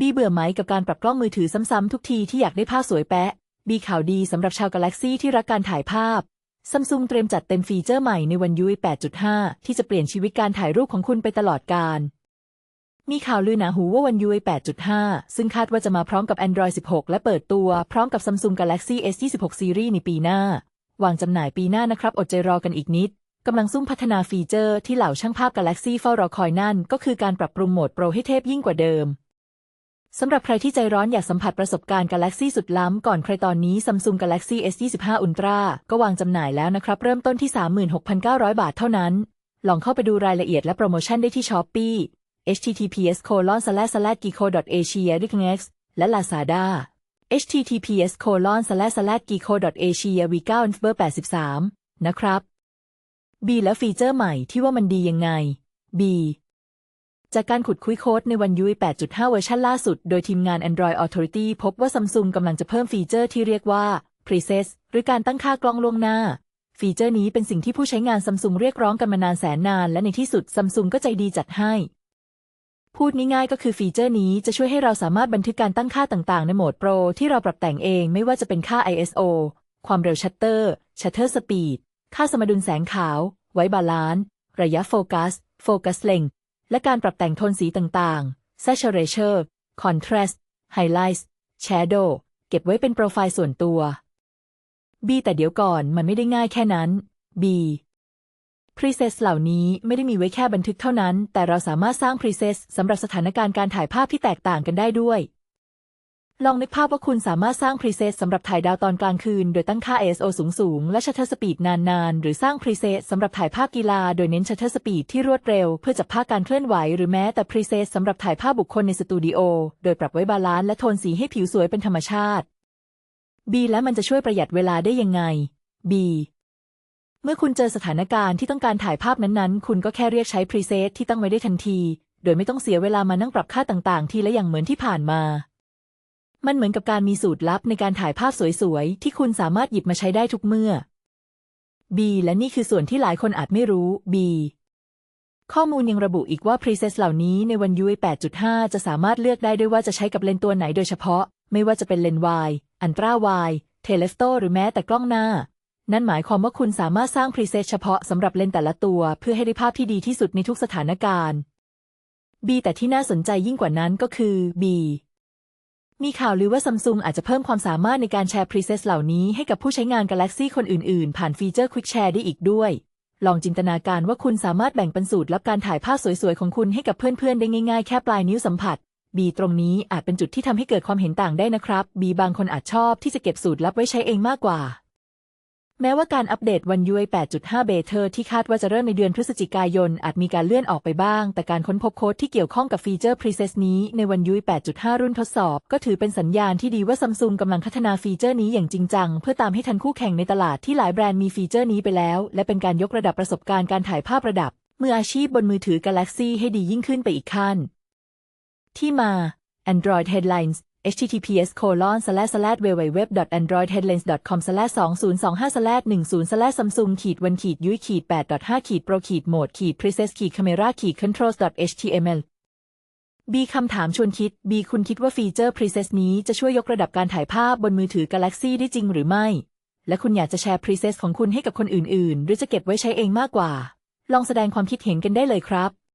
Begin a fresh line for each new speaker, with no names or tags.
บีเบื่อไหมกับการปรับกล้องมือถือซ้ำๆทุกทีที่อยากได้ภาพสวยแปะ บีข่าวดีสำหรับชาวกาแล็กซี่ที่รักการถ่ายภาพซัมซุงเตรียมจัดเต็มฟีเจอร์ใหม่ในวันยุ้ย8.5 ที่จะเปลี่ยนชีวิตการถ่ายรูปของคุณไปตลอดกาล มีข่าวลือหนาหูว่าวันยุ้ย8.5 ซึ่งคาดว่าจะมาพร้อมกับ Android 16 และเปิดตัวพร้อมกับ Samsung Galaxy S26 Series ในปีหน้า วางจำหน่ายปีหน้านะครับ อดใจรอกันอีกนิดกำลังซุ่มพัฒนาฟีเจอร์ที่เหล่าช่างภาพ Galaxy เฝ้ารอคอยนั่นก็คือการปรับปรุงโหมดโปรให้เทพยิ่งกว่าเดิม สำหรับใครที่ใจร้อนอยากสัมผัสประสบการณ์ Galaxy สุดล้ำก่อนใครตอนนี้ Samsung Galaxy S25 Ultra ก็วางจำหน่ายแล้วนะครับ เริ่มต้นที่ 36,900 บาทเท่านั้น ลองเข้าไปดูรายละเอียดและโปรโมชั่นได้ที่ Shopee https colon slash slash geeko asia r i k n e x และ Lazada https colon slash slash geeko asia v 9 n 83 นะครับ B แล้วฟีเจอร์ใหม่ที่ว่ามันดียังไง B จากการขุดคุยโค้ดในวันยุย8.5 เวอร์ชันล่าสุด โดยทีมงาน Android Authority พบว่า Samsung กำลังจะเพิ่มฟีเจอร์ที่เรียกว่า Preset หรือการตั้งค่ากล้องล่วงหน้า ฟีเจอร์นี้เป็นสิ่งที่ผู้ใช้งาน Samsung เรียกร้องกันมานานแสนนาน และในที่สุด Samsung ก็ใจดีจัดให้ พูดง่ายๆก็คือฟีเจอร์นี้จะช่วยให้เราสามารถบันทึกการตั้งค่าต่างๆ ในโหมดโปรที่เราปรับแต่งเองไม่ว่าจะเป็นค่า ISO ความเร็วชัตเตอร์ชัตเตอร์สปีดค่าสมดุลแสงขาว ไว้บาลานซ์ระยะโฟกัส โฟกัสเลง และการปรับแต่งโทนสีต่างๆ Saturation Contrast Highlights Shadow เก็บไว้เป็นโปรไฟล์ส่วนตัว B แต่เดี๋ยวก่อนมันไม่ได้ง่ายแค่นั้น B Presets เหล่านี้ไม่ได้มีไว้แค่บันทึกเท่านั้น แต่เราสามารถสร้าง Presets สำหรับสถานการณ์การถ่ายภาพที่แตกต่างกันได้ด้วย ลองนึกภาพว่าคุณสามารถสร้าง Preset สำหรับถ่ายดาวตอนกลางคืน โดยตั้งค่า ISO สูงๆและ Shutter Speed นานๆ หรือสร้าง Preset สำหรับถ่ายภาพกีฬา โดยเน้น Shutter Speed ที่รวดเร็ว เพื่อจับภาพการเคลื่อนไหว หรือแม้แต่ Preset สำหรับถ่ายภาพบุคคลในสตูดิโอ โดยปรับไว้บาลานซ์และโทนสีให้ผิวสวยเป็นธรรมชาติ B และมันจะช่วยประหยัดเวลาได้ยังไง B เมื่อคุณเจอสถานการณ์ที่ต้องการถ่ายภาพนั้นๆ คุณก็แค่เรียกใช้พรีเซตที่ตั้งไว้ได้ทันที โดยไม่ต้องเสียเวลามานั่งปรับค่าต่างๆ ทีละอย่างเหมือนที่ผ่านมา มันเหมือนกับการมีสูตรลับในการถ่ายภาพสวยๆ ที่คุณสามารถหยิบมาใช้ได้ทุกเมื่อ B และนี่คือส่วนที่หลายคนอาจไม่รู้ B ข้อมูลยังระบุอีกว่าพรีเซตเหล่านี้ในวัน UI 8.5 จะสามารถเลือกได้ด้วยว่าจะใช้กับเลนส์ตัวไหนโดยเฉพาะ ไม่ว่าจะเป็นเลนส์วายอันตราวายเทเลฟโตหรือแม้แต่กล้องหน้า นั่นหมายความว่าคุณสามารถสร้างพรีเซตเฉพาะสำหรับเลนส์แต่ละตัว เพื่อให้ได้ภาพที่ดีที่สุดในทุกสถานการณ์ B แต่ที่น่าสนใจยิ่งกว่านั้นก็คือ B มีข่าวลือว่าซัมซุงอาจจะเพิ่มความสามารถในการแชร์พรีเซสเหล่านี้ให้กับผู้ใช้งาน Galaxy คนอื่น ๆ ผ่านฟีเจอร์ Quick Share ได้อีกด้วย ลองจินตนาการว่าคุณสามารถแบ่งปันสูตรลับการถ่ายภาพสวย ๆ ของคุณให้กับเพื่อน ๆ ได้ง่าย ๆ แค่ปลายนิ้วสัมผัส B ตรงนี้อาจเป็นจุดที่ทำให้เกิดความเห็นต่างได้นะครับ B บางคนอาจชอบที่จะเก็บสูตรลับไว้ใช้เองมากกว่า แม้ว่าการอัปเดตวัน UI 8.5 เบเ a ที่คาดว่าจะเริ่มในเดือนพฤศจิกายน อาจมีการเลื่อนออกไปบ้าง แต่การค้นพบโค้ดที่เกี่ยวข้องกับฟีเจอร์ Preset นี้ในวัน UI 8.5 รุ่นทดสอบ ก็ถือเป็นสัญญาณที่ดีว่าซัมซุงกำลังพัฒนาฟีเจอร์นี้อย่างจริงจัง เพื่อตามให้ทันคู่แข่งในตลาดที่หลายแบรนด์มีฟีเจอร์นี้ไปแล้ว และเป็นการยกระดับประสบการณ์การถ่ายภาพระดับมืออาชีพบนมือถือ Galaxy ให้ดียิ่งขึ้นไปอีกขั้น ที่มา Android Headlines https colon slash slash www android headlines com slash 2025 slash 10 slash samsung ขีดวันขีดยุ้ยขีด8.5ขีด pro ขีดโหมดขีด preset ขีด camera ขีด controls html B คำถามชวนคิด B คุณคิดว่าฟีเจอร์ preset นี้จะช่วยยกระดับการถ่ายภาพบนมือถือ Galaxy ได้จริงหรือไม่ และคุณอยากจะแชร์ preset ของคุณให้กับคนอื่น ๆ หรือจะเก็บไว้ใช้เองมากกว่า ลองแสดงความคิดเห็นกันได้เลยครับ